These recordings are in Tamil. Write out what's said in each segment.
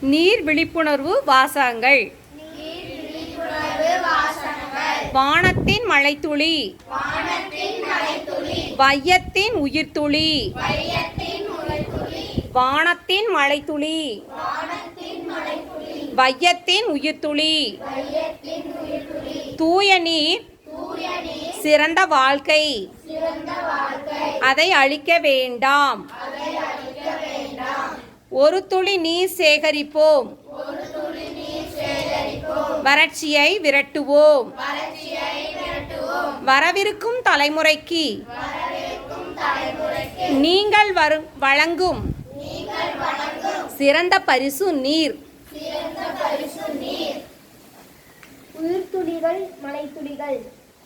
நீர் விழிப்புணர்வு வாசகங்கள். வானத்தின் மழைத்துளி வையத்தின் உயிர்த்துளி. வானத்தின் மழைத்துளி வையத்தின் உயிர்த்துளி. தூய நீர். சிறந்த வாழ்க்கை. அதை அழிக்க வேண்டாம். ஒரு துளி நீர் சேகரிப்போம். வறட்சியை விரட்டுவோம். வரவிருக்கும் தலைமுறைக்கு. நீங்கள் வரு வழங்கும். சிறந்த பரிசு நீர். உயிர்த்துளிகள் மலைத்துளிகள்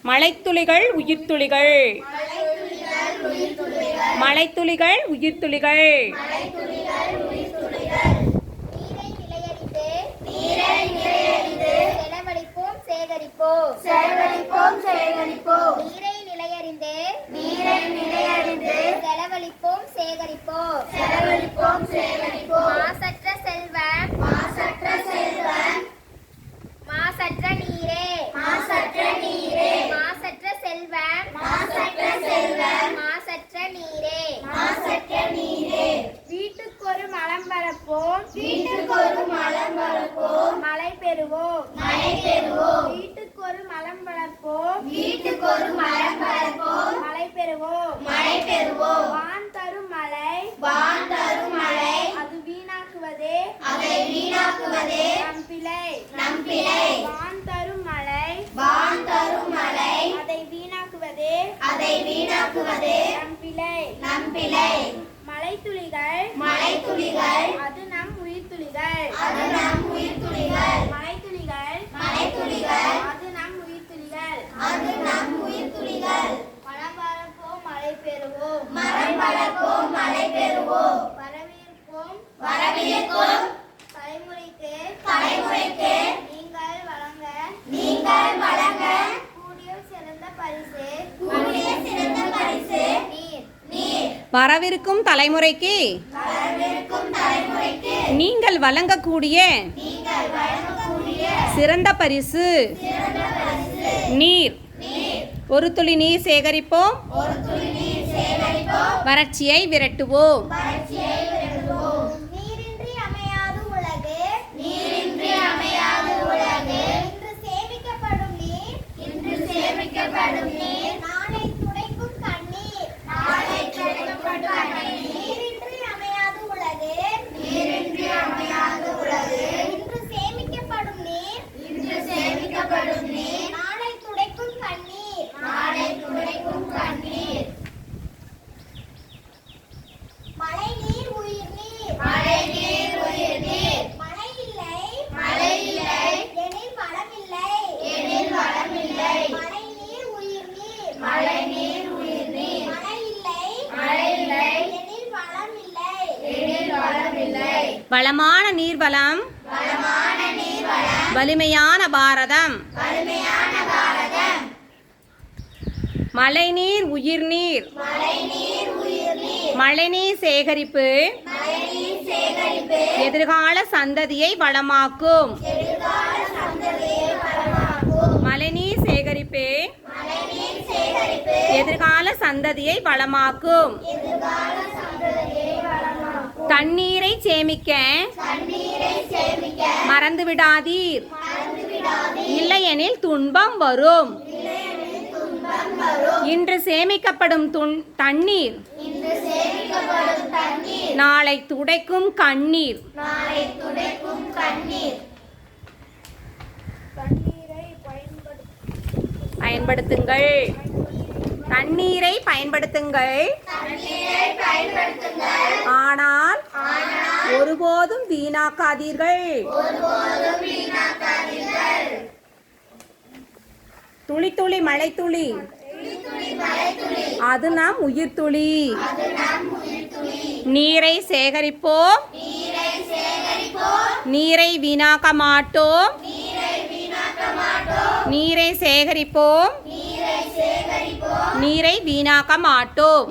மழைத்துளிகள் உயிர்த்துளிகள் மழைத்துளிகள் உயிர்த்துளிகள் நீரை நிலையறிந்து செலவழிப்போம் சேகரிப்போம். செலவழிப்போம் சேகரிப்போம். நீரை நிலையறிந்து நீரை நிலையறிந்து. செலவழிப்போம் சேகரிப்போம். செலவழிப்போம் சேகரிப்போம். பெறுவோம் மழை பெறுவோம் வீட்டுக்கொரு மலம் வளர்ப்போம். வீட்டுக்கொரு மலம் வளர்ப்போம். மழை பெறுவோம் மழை பெறுவோம் வான் தரும் மழை வான் தரும் மழை அது வீணாக்குவதே. அதை வீணாக்குவதே. நம் பிழை. நம் பிழை. வான் தரும் மழை வான் தரும் மழை அதை வீணாக்குவதே. அதை வீணாக்குவதே. நம் பிழை. நம் பிழை. மழை துளிகள் மழை துளிகள் அது நம் உயிர் துளிகள் அது நம் உயிர் துளிகள் மழை துளிகள் மழை துளிகள் அது நம் உயிர் துளிகள் அது நம் உயிர் துளிகள் மரம் வளர்ப்போம் மழை பெறுவோம் மரம் வளர்ப்போம் மழை பெறுவோம். வரவேற்போம் தலைமுறைக்கு தலைமுறைக்கு நீங்கள் வழங்க. நீங்கள் வழங்க. கூடிய சிறந்த பரிசு. கூடிய சிறந்த பரிசு. நீர். நீர். வரவிருக்கும் தலைமுறைக்கு வரவிருக்கும் தலைமுறைக்கு நீங்கள் வழங்கக்கூடிய நீங்கள் வழங்கக்கூடிய சிறந்த பரிசு. சிறந்த பரிசு. நீர் நீர். ஒரு துளி நீர் சேகரிப்போம். வறட்சியை விரட்டுவோம் நீரின்றி அமையாது உலகு நீரின்றி அமையாது உலகு இன்று சேமிக்கப்படும் நீர் இன்று சேமிக்கப்படும் நீர் நாளை துடைக்கும் கண்ணீர் நாளை துடைக்கப்படும் கண்ணீர் நீரின்றி அமையாது உலகு நீரின்றி அமையாது உலகு இன்று சேமிக்கப்படும் நீர் இன்று சேமிக்கப்படும் நீர் நாளை துடைக்கும் கண்ணீர் நாளை துடைக்கும் கண்ணீர் மழை நீர் உயிர் நீர் மழை நீர் உயிர் நீர் மழை இல்லை மழை இல்லை எனில் வளம் இல்லை எனில் வளம் இல்லை மழை நீர் உயிர் நீர் மழை நீர் உயிர் நீர் மழை இல்லை மழை இல்லை எனில் வளம் இல்லை எனில் வளம் இல்லை வளமான நீர்வளம். நீர் வளம் வலிமையான பாரதம். மழைநீர் உயிர்நீர். உயிர் நீர் மழைநீர் சேகரிப்பு. எதிர்கால சந்ததியை வளமாக்கும். மழைநீர் சேகரிப்பு. எதிர்கால சந்ததியை வளமாக்கும் எதிர்கால சந்ததியை வளமாக்கும். தண்ணீரை சேமிக்க மறந்து விடாதீர் இல்லையெனில் துன்பம் வரும். இன்று சேமிக்கப்படும் தண்ணீர். நாளை துடைக்கும் கண்ணீர். பயன்படுத்துங்கள். தண்ணீரை பயன்படுத்துங்கள். ஆனால் ஒருபோதும் வீணாக்காதீர்கள். துளி துளி மழை துளி. அது நம் உயிர் துளி. நீரை சேகரிப்போம். நீரை வீணாக்க மாட்டோம். நீரை சேகரிப்போம். நீரை சேகரிப்போம். நீரை வீணாக்க மாட்டோம்.